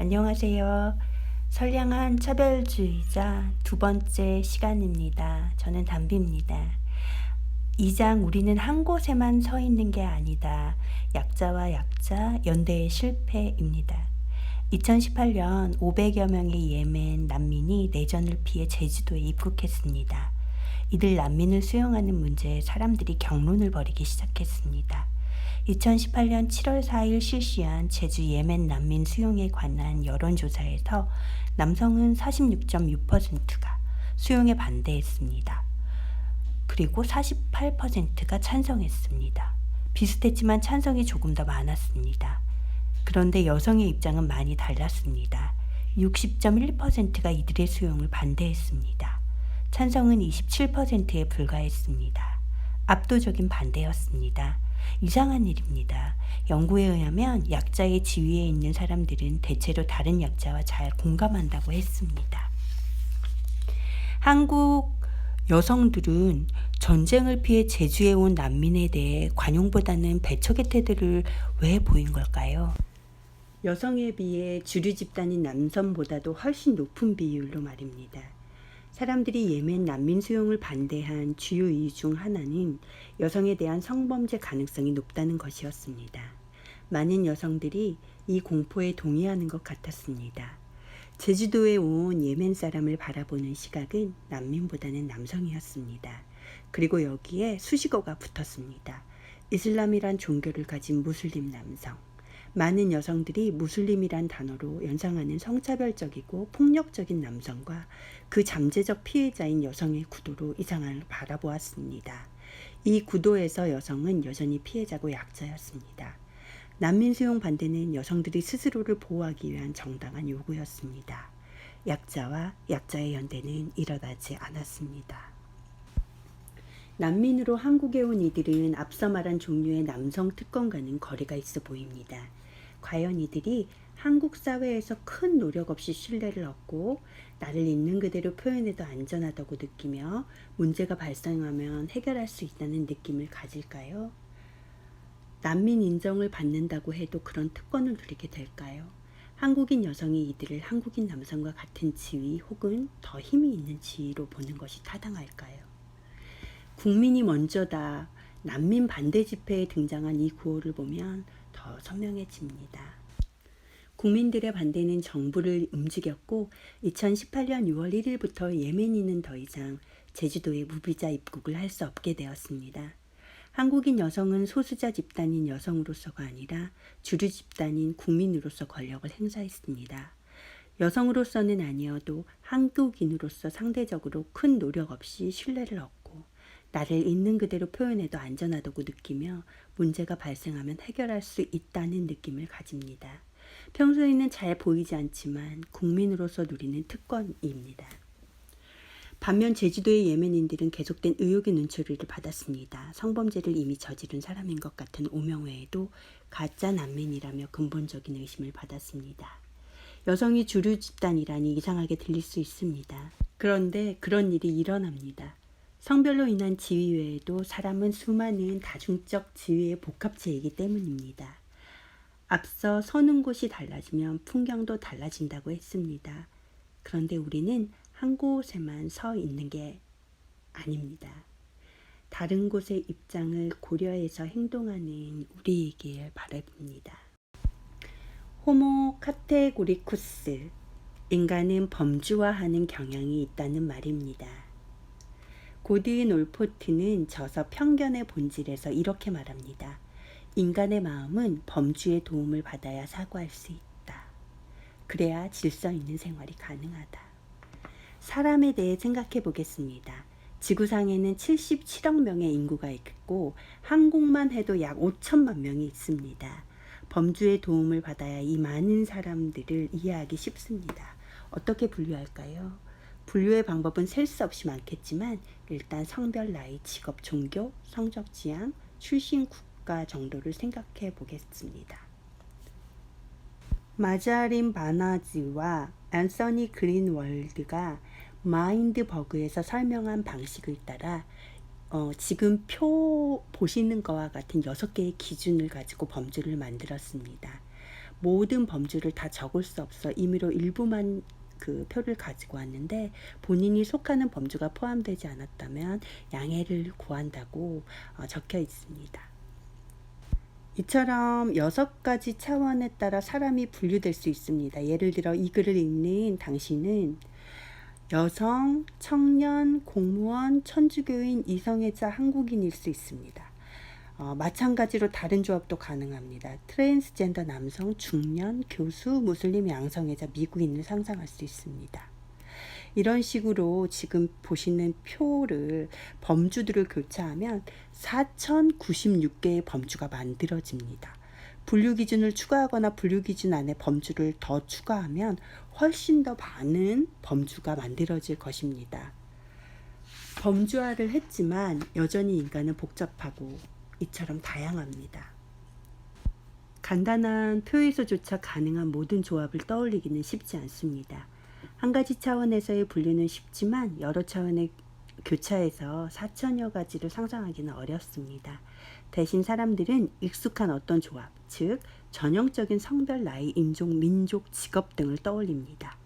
안녕하세요. 선량한 차별주의자 두 번째 시간입니다. 저는 담비입니다. 이장 우리는 한 곳에만 서 있는 게 아니다. 약자와 약자 연대의 실패입니다. 2018년 500여 명의 예멘 난민이 내전을 피해 제주도에 입국했습니다. 이들 난민을 수용하는 문제에 사람들이 경론을 벌이기 시작했습니다. 2018년 7월 4일 실시한 제주 예멘 난민 수용에 관한 여론조사에서 남성은 46.6%가 수용에 반대했습니다. 그리고 48%가 찬성했습니다. 비슷했지만 찬성이 조금 더 많았습니다. 그런데 여성의 입장은 많이 달랐습니다. 60.1%가 이들의 수용을 반대했습니다. 찬성은 27%에 불과했습니다. 압도적인 반대였습니다. 이상한 일입니다. 연구에 의하면 약자의 지위에 있는 사람들은 대체로 다른 약자와 잘 공감한다고 했습니다. 한국 여성들은 전쟁을 피해 제주에 온 난민에 대해 관용보다는 배척의 태도를 왜 보인 걸까요? 여성에 비해 주류 집단인 남성보다도 훨씬 높은 비율로 말입니다. 사람들이 예멘 난민 수용을 반대한 주요 이유 중 하나는 여성에 대한 성범죄 가능성이 높다는 것이었습니다. 많은 여성들이 이 공포에 동의하는 것 같았습니다. 제주도에 온 예멘 사람을 바라보는 시각은 난민보다는 남성이었습니다. 그리고 여기에 수식어가 붙었습니다. 이슬람이란 종교를 가진 무슬림 남성. 많은 여성들이 무슬림이란 단어로 연상하는 성차별적이고 폭력적인 남성과 그 잠재적 피해자인 여성의 구도로 이 상황을 바라보았습니다. 이 구도에서 여성은 여전히 피해자고 약자였습니다. 난민 수용 반대는 여성들이 스스로를 보호하기 위한 정당한 요구였습니다. 약자와 약자의 연대는 일어나지 않았습니다. 난민으로 한국에 온 이들은 앞서 말한 종류의 남성 특권과는 거리가 있어 보입니다. 과연 이들이 한국 사회에서 큰 노력 없이 신뢰를 얻고 나를 있는 그대로 표현해도 안전하다고 느끼며 문제가 발생하면 해결할 수 있다는 느낌을 가질까요? 난민 인정을 받는다고 해도 그런 특권을 누리게 될까요? 한국인 여성이 이들을 한국인 남성과 같은 지위 혹은 더 힘이 있는 지위로 보는 것이 타당할까요? 국민이 먼저다. 난민 반대 집회에 등장한 이 구호를 보면 더 선명해집니다. 국민들의 반대는 정부를 움직였고 2018년 6월 1일부터 예멘인은 더 이상 제주도에 무비자 입국을 할 수 없게 되었습니다. 한국인 여성은 소수자 집단인 여성으로서가 아니라 주류 집단인 국민으로서 권력을 행사했습니다. 여성으로서는 아니어도 한국인으로서 상대적으로 큰 노력 없이 신뢰를 얻고 나를 있는 그대로 표현해도 안전하다고 느끼며 문제가 발생하면 해결할 수 있다는 느낌을 가집니다. 평소에는 잘 보이지 않지만 국민으로서 누리는 특권입니다. 반면 제주도의 예멘인들은 계속된 의혹의 눈초리를 받았습니다. 성범죄를 이미 저지른 사람인 것 같은 오명 외에도 가짜 난민이라며 근본적인 의심을 받았습니다. 여성이 주류 집단이라니 이상하게 들릴 수 있습니다. 그런데 그런 일이 일어납니다. 성별로 인한 지위 외에도 사람은 수많은 다중적 지위의 복합체이기 때문입니다. 앞서 서는 곳이 달라지면 풍경도 달라진다고 했습니다. 그런데 우리는 한 곳에만 서 있는 게 아닙니다. 다른 곳의 입장을 고려해서 행동하는 우리이길 바랍니다. 호모 카테고리쿠스 인간은 범주화하는 경향이 있다는 말입니다. 고드인 올포트는 저서 편견의 본질에서 이렇게 말합니다. 인간의 마음은 범주의 도움을 받아야 사고할 수 있다. 그래야 질서 있는 생활이 가능하다. 사람에 대해 생각해 보겠습니다. 지구상에는 77억 명의 인구가 있고 한국만 해도 약 5천만 명이 있습니다. 범주의 도움을 받아야 이 많은 사람들을 이해하기 쉽습니다. 어떻게 분류할까요? 분류의 방법은 셀 수 없이 많겠지만 일단 성별, 나이, 직업, 종교, 성적 지향, 출신 국가 정도를 생각해 보겠습니다. 마자린 바나즈와 앤서니 그린월드가 마인드 버그에서 설명한 방식을 따라 어, 지금 표 보시는 것과 같은 6개의 기준을 가지고 범주를 만들었습니다. 모든 범주를 다 적을 수 없어 임의로 일부만 그 표를 가지고 왔는데 본인이 속하는 범주가 포함되지 않았다면 양해를 구한다고 어, 적혀 있습니다. 이처럼 여섯 가지 차원에 따라 사람이 분류될 수 있습니다. 예를 들어 이 글을 읽는 당신은 여성, 청년, 공무원, 천주교인, 이성애자, 한국인일 수 있습니다. 어, 마찬가지로 다른 조합도 가능합니다. 트랜스젠더 남성, 중년, 교수, 무슬림, 양성애자, 미국인을 상상할 수 있습니다. 이런 식으로 지금 보시는 표를 범주들을 교차하면 4096개의 범주가 만들어집니다. 분류 기준을 추가하거나 분류 기준 안에 범주를 더 추가하면 훨씬 더 많은 범주가 만들어질 것입니다. 범주화를 했지만 여전히 인간은 복잡하고 이처럼 다양합니다. 간단한 표에서조차 가능한 모든 조합을 떠올리기는 쉽지 않습니다. 한 가지 차원에서의 분류는 쉽지만 여러 차원의 교차해서 4천여 가지를 상상하기는 어렵습니다. 대신 사람들은 익숙한 어떤 조합, 즉 전형적인 성별, 나이, 인종, 민족, 직업 등을 떠올립니다.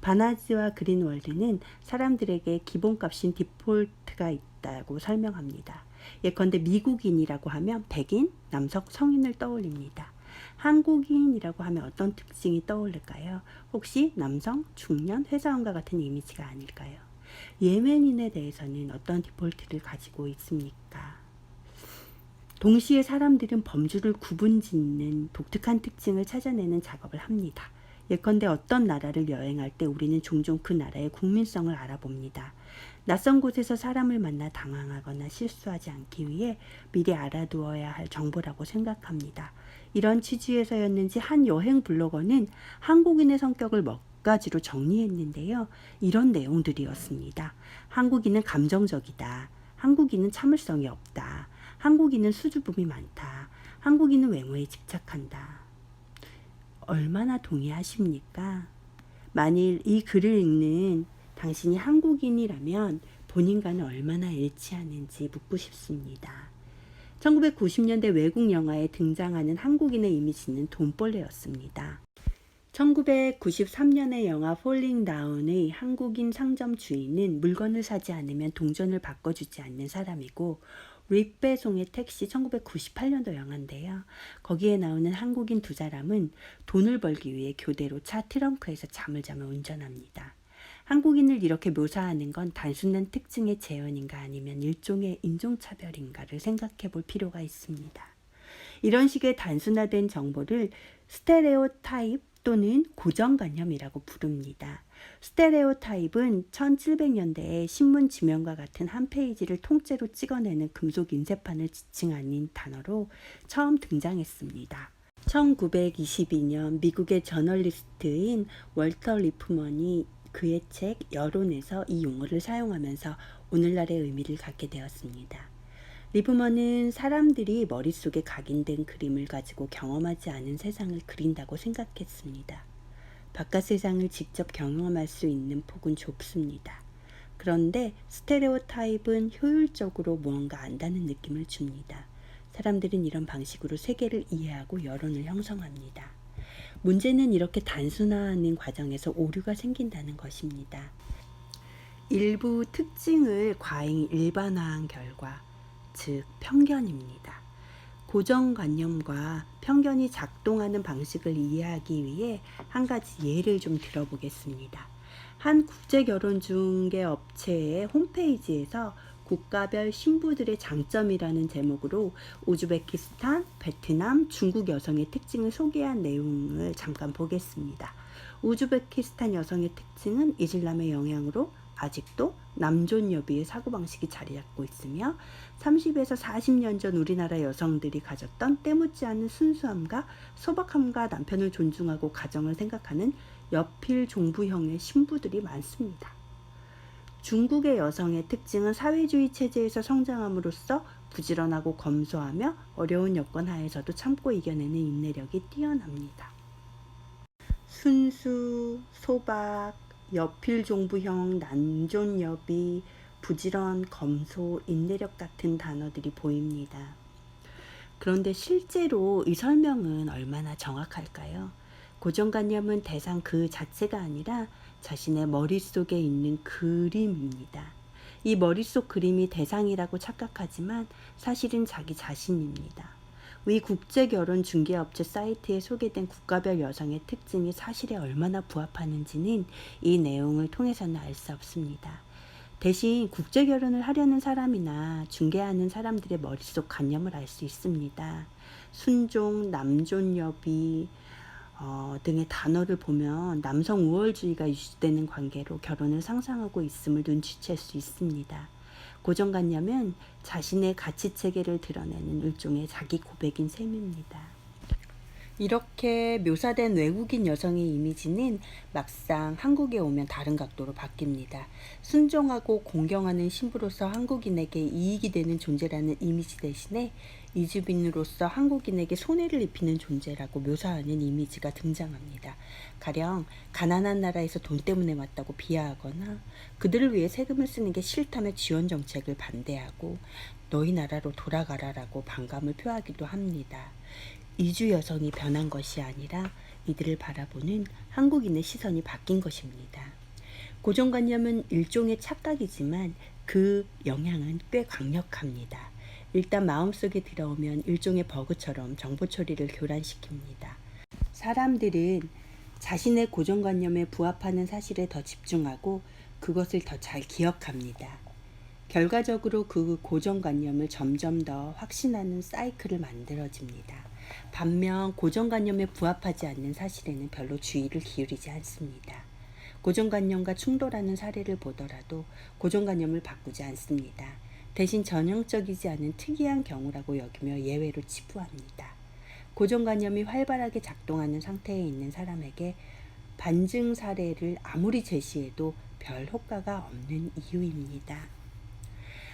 바나즈와 그린월드는 사람들에게 기본값인 디폴트가 있다고 설명합니다. 예컨대 미국인이라고 하면 백인, 남성, 성인을 떠올립니다. 한국인이라고 하면 어떤 특징이 떠오를까요? 혹시 남성, 중년, 회사원과 같은 이미지가 아닐까요? 예멘인에 대해서는 어떤 디폴트를 가지고 있습니까? 동시에 사람들은 범주를 구분 짓는 독특한 특징을 찾아내는 작업을 합니다. 예컨대 어떤 나라를 여행할 때 우리는 종종 그 나라의 국민성을 알아봅니다. 낯선 곳에서 사람을 만나 당황하거나 실수하지 않기 위해 미리 알아두어야 할 정보라고 생각합니다. 이런 취지에서였는지 한 여행 블로거는 한국인의 성격을 몇 가지로 정리했는데요. 이런 내용들이었습니다. 한국인은 감정적이다. 한국인은 참을성이 없다. 한국인은 수줍음이 많다. 한국인은 외모에 집착한다. 얼마나 동의하십니까? 만일 이 글을 읽는 당신이 한국인이라면 본인과는 얼마나 일치하는지 묻고 싶습니다. 1990년대 외국 영화에 등장하는 한국인의 이미지는 돈벌레였습니다. 1993년의 영화 폴링 다운의 한국인 상점 주인은 물건을 사지 않으면 동전을 바꿔주지 않는 사람이고 릭배송의 택시 1998년도 영화인데요. 거기에 나오는 한국인 두 사람은 돈을 벌기 위해 교대로 차 트렁크에서 잠을 자며 운전합니다. 한국인을 이렇게 묘사하는 건 단순한 특징의 재현인가 아니면 일종의 인종차별인가를 생각해 볼 필요가 있습니다. 이런 식의 단순화된 정보를 스테레오 타입 또는 고정관념이라고 부릅니다. 스테레오타입은 1700년대에 신문 지명과 같은 한 페이지를 통째로 찍어내는 금속 인쇄판을 지칭하는 단어로 처음 등장했습니다. 1922년 미국의 저널리스트인 월터 리프먼이 그의 책 여론에서 이 용어를 사용하면서 오늘날의 의미를 갖게 되었습니다. 리브먼은 사람들이 머릿속에 각인된 그림을 가지고 경험하지 않은 세상을 그린다고 생각했습니다. 바깥 세상을 직접 경험할 수 있는 폭은 좁습니다. 그런데 스테레오 타입은 효율적으로 무언가 안다는 느낌을 줍니다. 사람들은 이런 방식으로 세계를 이해하고 여론을 형성합니다. 문제는 이렇게 단순화하는 과정에서 오류가 생긴다는 것입니다. 일부 특징을 과잉 일반화한 결과, 즉 편견입니다. 고정관념과 편견이 작동하는 방식을 이해하기 위해 한 가지 예를 좀 들어보겠습니다. 한 국제결혼중개 업체의 홈페이지에서 국가별 신부들의 장점이라는 제목으로 우즈베키스탄, 베트남, 중국 여성의 특징을 소개한 내용을 잠깐 보겠습니다. 우즈베키스탄 여성의 특징은 이슬람의 영향으로 아직도 남존 여비의 사고방식이 자리 잡고 있으며 30에서 40년 전 우리나라 여성들이 가졌던 때묻지 않은 순수함과 소박함과 남편을 존중하고 가정을 생각하는 여필 종부형의 신부들이 많습니다. 중국의 여성의 특징은 사회주의 체제에서 성장함으로써 부지런하고 검소하며 어려운 여건 하에서도 참고 이겨내는 인내력이 뛰어납니다. 순수, 소박, 여필 종부형, 난존여비, 부지런, 검소, 인내력 같은 단어들이 보입니다. 그런데 실제로 이 설명은 얼마나 정확할까요? 고정관념은 대상 그 자체가 아니라 자신의 머릿속에 있는 그림입니다. 이 머릿속 그림이 대상이라고 착각하지만 사실은 자기 자신입니다. 위 국제 결혼 중개 업체 사이트에 소개된 국가별 여성의 특징이 사실에 얼마나 부합하는지는 이 내용을 통해서는 알 수 없습니다. 대신 국제 결혼을 하려는 사람이나 중개하는 사람들의 머릿속 관념을 알 수 있습니다. 순종, 남존여비, 어, 등의 단어를 보면 남성 우월주의가 유지되는 관계로 결혼을 상상하고 있음을 눈치챌 수 있습니다. 고정관념은 자신의 가치 체계를 드러내는 일종의 자기 고백인 셈입니다. 이렇게 묘사된 외국인 여성의 이미지는 막상 한국에 오면 다른 각도로 바뀝니다. 순종하고 공경하는 신부로서 한국인에게 이익이 되는 존재라는 이미지 대신에 이주빈으로서 한국인에게 손해를 입히는 존재라고 묘사하는 이미지가 등장합니다. 가령 가난한 나라에서 돈 때문에 왔다고 비하하거나 그들을 위해 세금을 쓰는 게 싫다며 지원 정책을 반대하고 너희 나라로 돌아가라라고 반감을 표하기도 합니다. 이주 여성이 변한 것이 아니라 이들을 바라보는 한국인의 시선이 바뀐 것입니다. 고정관념은 일종의 착각이지만 그 영향은 꽤 강력합니다. 일단 마음속에 들어오면 일종의 버그처럼 정보 처리를 교란시킵니다. 사람들은 자신의 고정관념에 부합하는 사실에 더 집중하고 그것을 더 잘 기억합니다. 결과적으로 그 고정관념을 점점 더 확신하는 사이클을 만들어집니다. 반면 고정관념에 부합하지 않는 사실에는 별로 주의를 기울이지 않습니다. 고정관념과 충돌하는 사례를 보더라도 고정관념을 바꾸지 않습니다. 대신 전형적이지 않은 특이한 경우라고 여기며 예외로 치부합니다. 고정관념이 활발하게 작동하는 상태에 있는 사람에게 반증 사례를 아무리 제시해도 별 효과가 없는 이유입니다.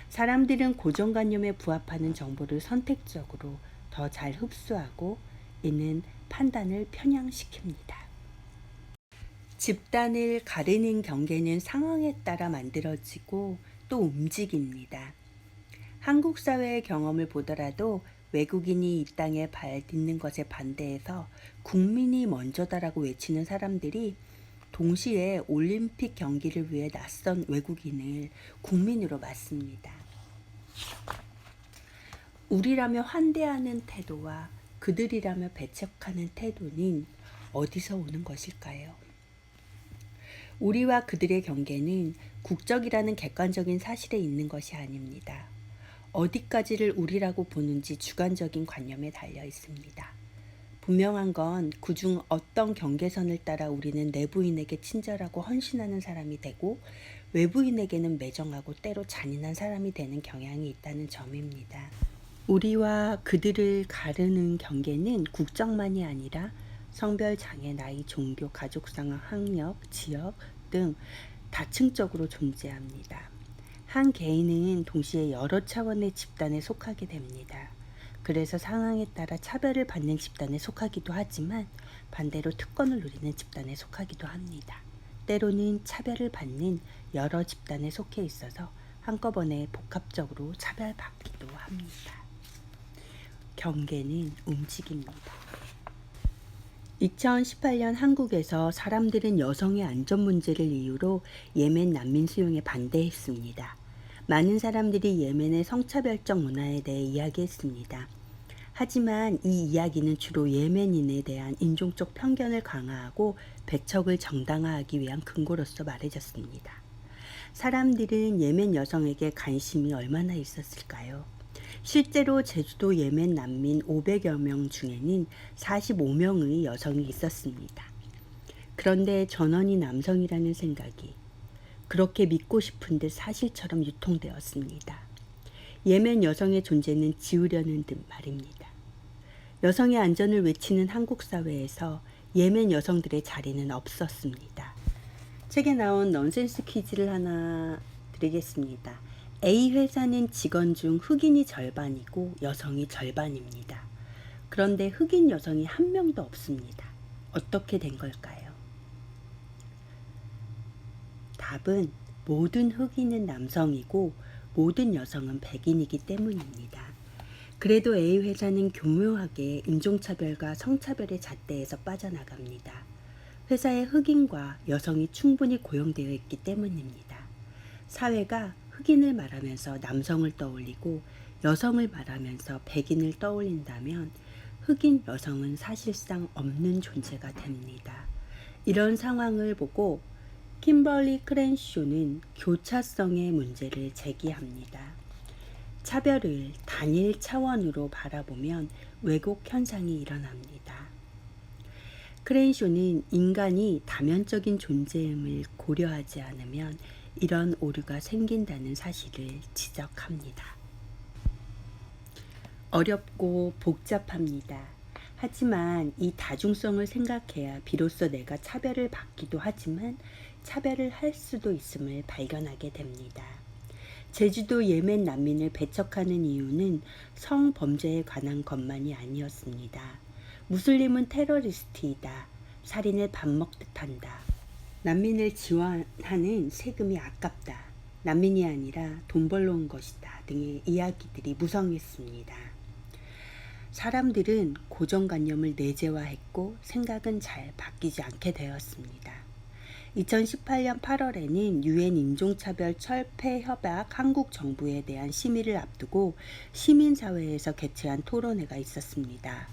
사람들은 고정관념에 부합하는 정보를 선택적으로 더 잘 흡수하고 이는 판단을 편향시킵니다. 집단을 가르는 경계는 상황에 따라 만들어지고 또 움직입니다. 한국 사회의 경험을 보더라도 외국인이 이 땅에 발 딛는 것에 반대해서 국민이 먼저다라고 외치는 사람들이 동시에 올림픽 경기를 위해 낯선 외국인을 국민으로 맞습니다. 우리라며 환대하는 태도와 그들이라며 배척하는 태도는 어디서 오는 것일까요? 우리와 그들의 경계는 국적이라는 객관적인 사실에 있는 것이 아닙니다. 어디까지를 우리라고 보는지 주관적인 관념에 달려 있습니다. 분명한 건 그중 어떤 경계선을 따라 우리는 내부인에게 친절하고 헌신하는 사람이 되고 외부인에게는 매정하고 때로 잔인한 사람이 되는 경향이 있다는 점입니다. 우리와 그들을 가르는 경계는 국적만이 아니라 성별, 장애, 나이, 종교, 가족 상황, 학력, 지역 등 다층적으로 존재합니다. 한 개인은 동시에 여러 차원의 집단에 속하게 됩니다. 그래서 상황에 따라 차별을 받는 집단에 속하기도 하지만 반대로 특권을 누리는 집단에 속하기도 합니다. 때로는 차별을 받는 여러 집단에 속해 있어서 한꺼번에 복합적으로 차별받기도 합니다. 경계는 움직입니다. 2018년 한국에서 사람들은 여성의 안전 문제를 이유로 예멘 난민 수용에 반대했습니다. 많은 사람들이 예멘의 성차별적 문화에 대해 이야기했습니다. 하지만 이 이야기는 주로 예멘인에 대한 인종적 편견을 강화하고 배척을 정당화하기 위한 근거로서 말해졌습니다. 사람들은 예멘 여성에게 관심이 얼마나 있었을까요? 실제로 제주도 예멘 난민 500여 명 중에는 45명의 여성이 있었습니다. 그런데 전원이 남성이라는 생각이 그렇게 믿고 싶은 듯 사실처럼 유통되었습니다. 예멘 여성의 존재는 지우려는 듯 말입니다. 여성의 안전을 외치는 한국 사회에서 예멘 여성들의 자리는 없었습니다. 책에 나온 넌센스 퀴즈를 하나 드리겠습니다. A 회사는 직원 중 흑인이 절반이고 여성이 절반입니다. 그런데 흑인 여성이 한 명도 없습니다. 어떻게 된 걸까요? 답은 모든 흑인은 남성이고 모든 여성은 백인이기 때문입니다. 그래도 A 회사는 교묘하게 인종차별과 성차별의 잣대에서 빠져나갑니다. 회사에 흑인과 여성이 충분히 고용되어 있기 때문입니다. 사회가 흑인을 말하면서 남성을 떠올리고 여성을 말하면서 백인을 떠올린다면 흑인 여성은 사실상 없는 존재가 됩니다. 이런 상황을 보고 kimberly 크랜쇼는 교차성의 문제를 제기합니다. 차별을 단일 차원으로 바라보면 왜곡 현상이 일어납니다. 크랜쇼는 인간이 다면적인 존재임을 고려하지 않으면 이런 오류가 생긴다는 사실을 지적합니다. 어렵고 복잡합니다. 하지만 이 다중성을 생각해야 비로소 내가 차별을 받기도 하지만 차별을 할 수도 있음을 발견하게 됩니다. 제주도 예멘 난민을 배척하는 이유는 성범죄에 관한 것만이 아니었습니다. 무슬림은 테러리스트이다. 살인을 밥 먹듯 한다. 난민을 지원하는 세금이 아깝다. 난민이 아니라 돈 벌러 온 것이다. 등의 이야기들이 무성했습니다. 사람들은 고정관념을 내재화했고 생각은 잘 바뀌지 않게 되었습니다. 2018년 8월에는 유엔 인종차별 철폐 협약 한국 정부에 대한 심의를 앞두고 시민사회에서 개최한 토론회가 있었습니다.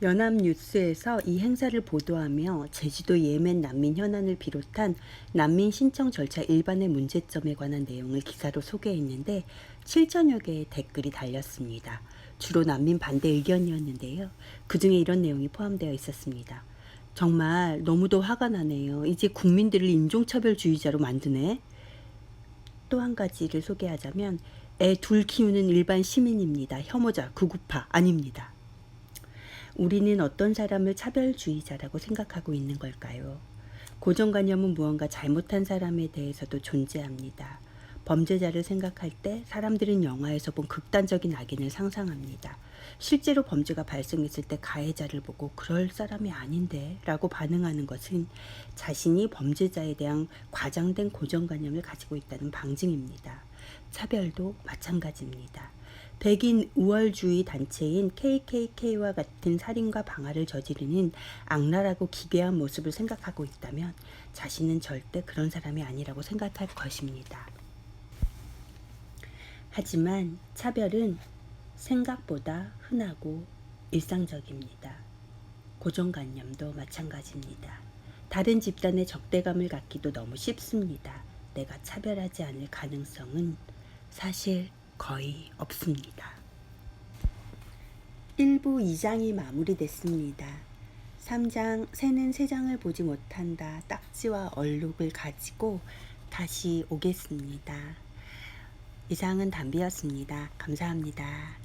연합뉴스에서 이 행사를 보도하며 제주도 예멘 난민 현안을 비롯한 난민 신청 절차 일반의 문제점에 관한 내용을 기사로 소개했는데 7천여 개의 댓글이 달렸습니다. 주로 난민 반대 의견이었는데요. 그 중에 이런 내용이 포함되어 있었습니다. 정말 너무도 화가 나네요. 이제 국민들을 인종차별주의자로 만드네. 또 한 가지를 소개하자면 애 둘 키우는 일반 시민입니다. 혐오자, 구구파 아닙니다. 우리는 어떤 사람을 차별주의자라고 생각하고 있는 걸까요? 고정관념은 무언가 잘못한 사람에 대해서도 존재합니다. 범죄자를 생각할 때 사람들은 영화에서 본 극단적인 악인을 상상합니다. 실제로 범죄가 발생했을 때 가해자를 보고 그럴 사람이 아닌데 라고 반응하는 것은 자신이 범죄자에 대한 과장된 고정관념을 가지고 있다는 방증입니다. 차별도 마찬가지입니다. 백인 우월주의 단체인 KKK와 같은 살인과 방화를 저지르는 악랄하고 기괴한 모습을 생각하고 있다면 자신은 절대 그런 사람이 아니라고 생각할 것입니다. 하지만 차별은 생각보다 흔하고 일상적입니다. 고정관념도 마찬가지입니다. 다른 집단의 적대감을 갖기도 너무 쉽습니다. 내가 차별하지 않을 가능성은 사실 거의 없습니다. 1부 2장이 마무리됐습니다. 3장 새는 세장을 보지 못한다 딱지와 얼룩을 가지고 다시 오겠습니다. 이상은 담비였습니다. 감사합니다.